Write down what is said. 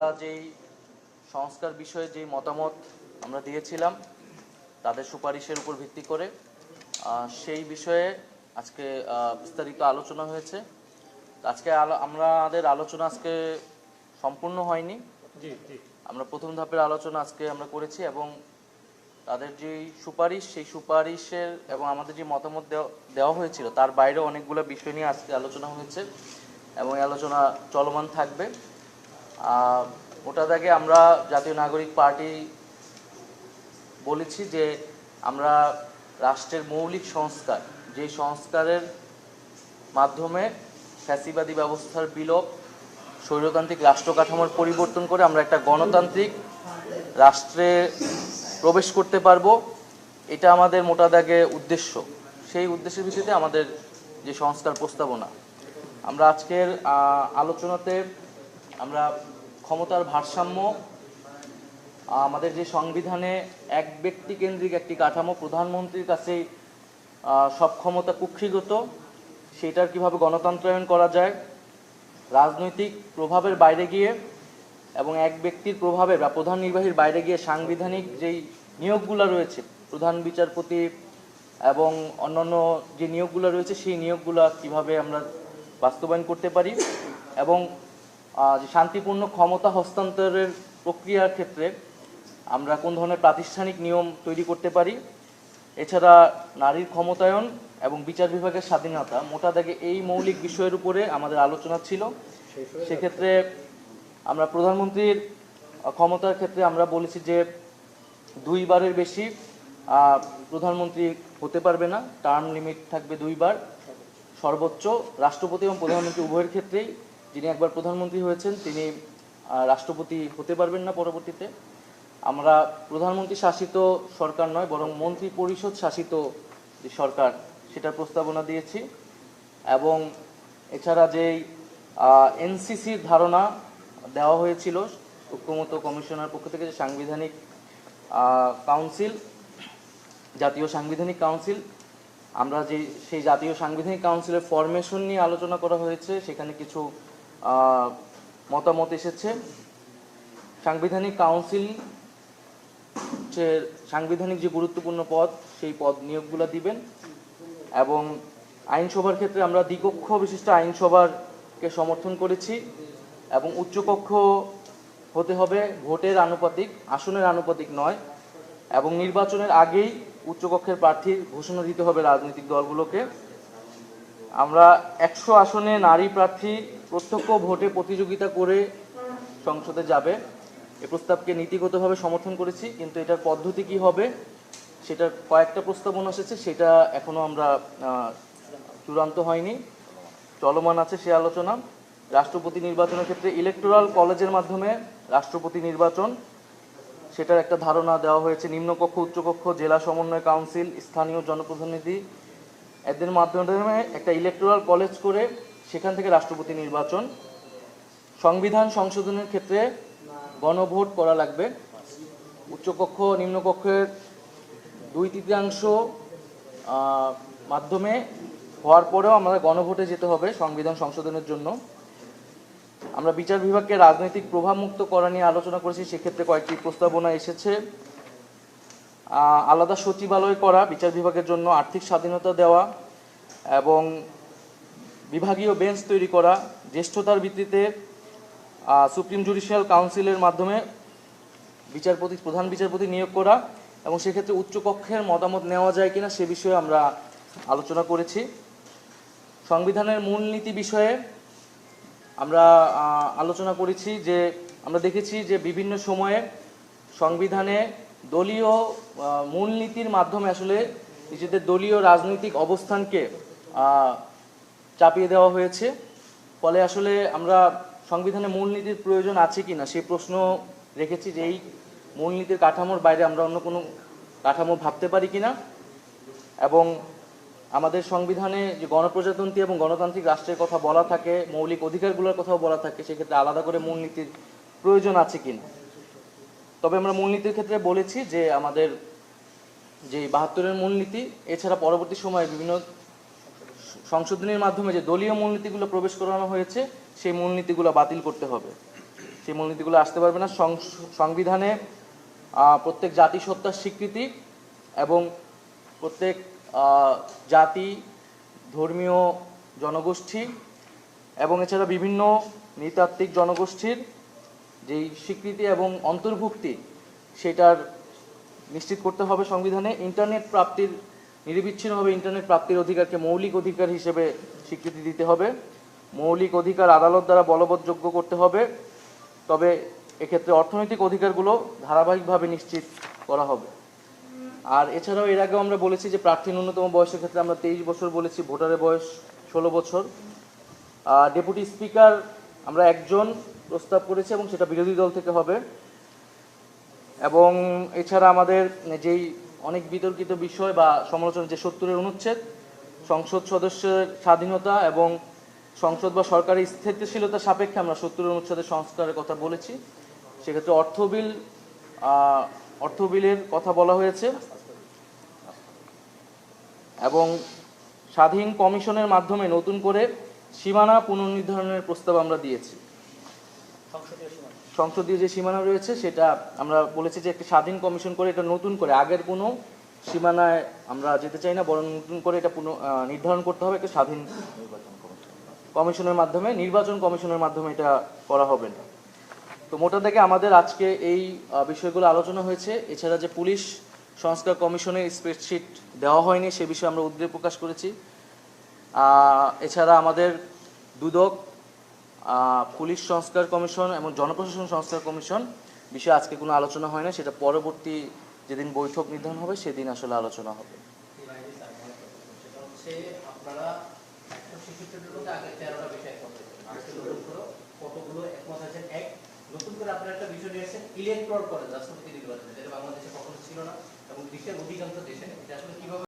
যেই সংস্কার বিষয়ে যেই মতামত আমরা দিয়েছিলাম তাদের সুপারিশের উপর ভিত্তি করে সেই বিষয়ে আজকে বিস্তারিত আলোচনা হয়েছে। আজকে আমাদের আলোচনা আজকে সম্পূর্ণ হয়নি। জি জি। আমরা প্রথম ধাপের আলোচনা আজকে আমরা করেছি এবং তাদের যে সুপারিশ সেই সুপারিশের এবং আমাদের যে মতামত দেওয়া- দেওয়া হয়েছিল তার বাইরেও অনেকগুলো বিষয় নিয়ে আজকে আলোচনা হয়েছে এবং আলোচনা চলমান থাকবে। ওটার আগে আমরা জাতীয় নাগরিক পার্টি বলেছি যে আমরা রাষ্ট্রের মৌলিক সংস্কার, যে সংস্কারের মাধ্যমে ফ্যাসিবাদী ব্যবস্থার বিলোপ, স্বৈরতান্ত্রিক রাষ্ট্র কাঠামোর পরিবর্তন করে আমরা একটা গণতান্ত্রিক রাষ্ট্রে প্রবেশ করতে পারব, এটা আমাদের মোটা দাগে উদ্দেশ্য। সেই উদ্দেশ্যের ভিত্তিতে আমাদের যে সংস্কার প্রস্তাবনা। আমরা আজকের আলোচনাতে আমরা ক্ষমতার ভারসাম্য, আমাদের যে সংবিধানে এক ব্যক্তি কেন্দ্রিক একটি কাঠামো, প্রধানমন্ত্রীর কাছে সব ক্ষমতা কুক্ষিগত, সেটার কীভাবে গণতন্ত্রায়ন করা যায়, রাজনৈতিক প্রভাবের বাইরে গিয়ে এবং এক ব্যক্তির প্রভাবে বা প্রধান নির্বাহীর বাইরে গিয়ে সাংবিধানিক যেই নিয়োগগুলো রয়েছে, প্রধান বিচারপতি এবং অন্যান্য যে নিয়োগগুলো রয়েছে, সেই নিয়োগগুলো কীভাবে আমরা বাস্তবায়ন করতে পারি এবং শান্তিপূর্ণ ক্ষমতা হস্তান্তরের প্রক্রিয়ার ক্ষেত্রে আমরা কোন ধরনের প্রাতিষ্ঠানিক নিয়ম তৈরি করতে পারি? এছাড়া নারীর ক্ষমতায়ন এবং বিচার বিভাগের স্বাধীনতা মোটা দাগে এই মৌলিক বিষয়ের উপরে আমাদের আলোচনা ছিল। সেক্ষেত্রে আমরা প্রধানমন্ত্রীর ক্ষমতার ক্ষেত্রে আমরা বলেছি যে দুইবারের বেশি প্রধানমন্ত্রী হতে পারবে না। টার্ম লিমিট থাকবে দুইবার। সর্বোচ্চ রাষ্ট্রপতি এবং প্রধানমন্ত্রী উভয়ের ক্ষেত্রেই যিনি একবার প্রধানমন্ত্রী হয়েছেন, তিনি রাষ্ট্রপতি হতে পারবেন না পরবর্তীতে। আমরা প্রধানমন্ত্রী শাসিত সরকার নয়, বরং মন্ত্রী পরিষদ শাসিত যে সরকার, সেটার প্রস্তাবনা দিয়েছি। এবং এছাড়া যেই এনসিসির ধারণা দেওয়া হয়েছিল, ঐক্যমত কমিশনার পক্ষ থেকে যে সাংবিধানিক কাউন্সিল, জাতীয় সাংবিধানিক কাউন্সিল, আমরা যে, সেই জাতীয় সাংবিধানিক কাউন্সিলের ফরমেশন নিয়ে আলোচনা করা হয়েছে, সেখানে কিছু মতামত এসেছে। সাংবিধানিক কাউন্সিল সাংবিধানিক যে গুরুত্বপূর্ণ পদ, সেই পদ নিয়োগগুলো দিবেন এবং আইনসভার ক্ষেত্রে আমরা দ্বিকক্ষ বিশিষ্ট আইনসভারকে সমর্থন করেছি এবং উচ্চকক্ষ হতে হবে ভোটের আনুপাতিক, আসনের আনুপাতিক নয় এবং নির্বাচনের আগেই উচ্চকক্ষের প্রার্থীর ঘোষণা দিতে হবে রাজনৈতিক দলগুলোকে। আমরা একশো আসনে নারী প্রার্থী প্রত্যক্ষ ভোটে প্রতিযোগিতা করে সংসদে যাবে। এ প্রস্তাবকে নীতিগতভাবে সমর্থন করেছি, কিন্তু এটার পদ্ধতি কি হবে, সেটার কয়েকটা প্রস্তাবনা এসেছে, সেটা এখনও আমরা চূড়ান্ত হয়নি। চলমান আছে সে আলোচনা। রাষ্ট্রপতি নির্বাচনের ক্ষেত্রে ইলেকটোরাল কলেজের মাধ্যমে রাষ্ট্রপতি নির্বাচন, সেটার একটা ধারণা দেওয়া হয়েছে। নিম্নকক্ষ, উচ্চকক্ষ, জেলা সমন্বয় কাউন্সিল স্থানীয় জনপ্রতিনিধি এদের মাধ্যমে একটা ইলেকটোরাল কলেজ করে সেখান থেকে রাষ্ট্রপতি নির্বাচন। সংবিধান সংশোধনের ক্ষেত্রে গণভোট করা লাগবে। উচ্চকক্ষ, নিম্নকক্ষের দুই তৃতীয়াংশ মাধ্যমে হওয়ার পরেও আমাদের গণভোটে যেতে হবে সংবিধান সংশোধনের জন্য। আমরা বিচার বিভাগকে রাজনৈতিক প্রভাবমুক্ত করা নিয়ে আলোচনা করেছি, সেক্ষেত্রে কয়েকটি প্রস্তাবনা এসেছে। আলাদা সচিবালয় করা, বিচার বিভাগের জন্য আর্থিক স্বাধীনতা দেওয়া এবং বিভাগীয় বেঞ্চ তৈরি করা, জ্যেষ্ঠতার ভিত্তিতে সুপ্রিম জুডিশিয়াল কাউন্সিলের মাধ্যমে বিচারপতি, প্রধান বিচারপতি নিয়োগ করা এবং সেক্ষেত্রে উচ্চকক্ষের মতামত নেওয়া যায় কিনা সে বিষয়ে আমরা আলোচনা করেছি। সংবিধানের মূলনীতি বিষয়ে আমরা আলোচনা করেছি যে, আমরা দেখেছি যে বিভিন্ন সময়ে সংবিধানে দলীয় মূলনীতির মাধ্যমে আসলে নিজেদের দলীয় রাজনৈতিক অবস্থানকে চাপিয়ে দেওয়া হয়েছে। ফলে আসলে আমরা সংবিধানে মূলনীতির প্রয়োজন আছে কি না সেই প্রশ্ন রেখেছি যে এই মূলনীতির কাঠামোর বাইরে আমরা অন্য কোনো কাঠামো ভাবতে পারি কি না এবং আমাদের সংবিধানে যে গণপ্রজাতন্ত্রী এবং গণতান্ত্রিক রাষ্ট্রের কথা বলা থাকে, মৌলিক অধিকারগুলোর কথাও বলা থাকে, সেক্ষেত্রে আলাদা করে মূলনীতির প্রয়োজন আছে কিনা। তবে আমরা মূলনীতির ক্ষেত্রে বলেছি যে আমাদের যে বাহাত্তরের মূলনীতি, এছাড়া পরবর্তী সময়ে বিভিন্ন সংশোধনীর মাধ্যমে যে দলীয় মূলনীতিগুলো প্রবেশ করানো হয়েছে, সেই মূলনীতিগুলো বাতিল করতে হবে। সেই মূলনীতিগুলো আসতে পারবে না। সংবিধানে প্রত্যেক জাতিসত্তার স্বীকৃতি এবং প্রত্যেক জাতি, ধর্মীয় জনগোষ্ঠী এবং এছাড়া বিভিন্ন নৃতাত্ত্বিক জনগোষ্ঠীর যেই স্বীকৃতি এবং অন্তর্ভুক্তি সেটার নিশ্চিত করতে হবে সংবিধানে, ইন্টারনেট প্রাপ্তির, নিরবিচ্ছিন্নভাবে ইন্টারনেট প্রাপ্তির অধিকারকে মৌলিক অধিকার হিসেবে স্বীকৃতি দিতে হবে। মৌলিক অধিকার আদালত দ্বারা বলবৎযোগ্য করতে হবে। তবে এক্ষেত্রে অর্থনৈতিক অধিকারগুলো ধারাবাহিকভাবে নিশ্চিত করা হবে। আর এছাড়াও এর আগেও আমরা বলেছি যে প্রার্থী ন্যূনতম বয়সের ক্ষেত্রে আমরা তেইশ বছর বলেছি, ভোটারের বয়স ষোলো বছর। ডেপুটি স্পিকার আমরা একজন প্রস্তাব করেছি এবং সেটা বিরোধী দল থেকে হবে। এবং এছাড়া আমাদের যেই অনেক বিতর্কিত বিষয় বা সমালোচনা, যে সত্তরের অনুচ্ছেদ, সংসদ সদস্যের স্বাধীনতা এবং সংসদ বা সরকারি স্থিতিশীলতা সাপেক্ষে আমরা সত্তরের অনুচ্ছেদের সংস্কারের কথা বলেছি। সেক্ষেত্রে অর্থ বিল অর্থ বিলের কথা বলা হয়েছে। এবং স্বাধীন কমিশনের মাধ্যমে নতুন করে সীমানা পুনর্নির্ধারণের প্রস্তাব আমরা দিয়েছি। সংসদীয় যে সীমানা রয়েছে সেটা আমরা বলেছি যে একটা স্বাধীন কমিশন করে এটা নতুন করে আগের কোনো সীমানায় আমরা যেতে চাই না বরং নতুন করে এটা পুনঃ নির্ধারণ করতে হবে একটা স্বাধীন কমিশনের মাধ্যমে নির্বাচন কমিশনের মাধ্যমে এটা করা হবে না। তো মোটা থেকে আমাদের আজকে এই বিষয়গুলো আলোচনা হয়েছে। এছাড়া যে পুলিশ সংস্কার কমিশনের স্প্রেডশিট দেওয়া হয়নি সে বিষয়ে আমরা উদ্বেগ প্রকাশ করেছি। এছাড়া আমাদের দুদক পুলিশ সংস্কার কমিশন এবং জনপ্রশাসন সংস্কার কমিশন বিষয়ে আজকে কোনো আলোচনা হয় না, সেটা পরবর্তী যেদিন বৈঠক নির্ধারণ হবে, সেদিন আসলে আলোচনা হবে। করে রাষ্ট্রপতি নির্বাচন যেটা বাংলাদেশে কখনো ছিল না এবং বিশ্বের অধিকাংশ দেশে এটা আসলে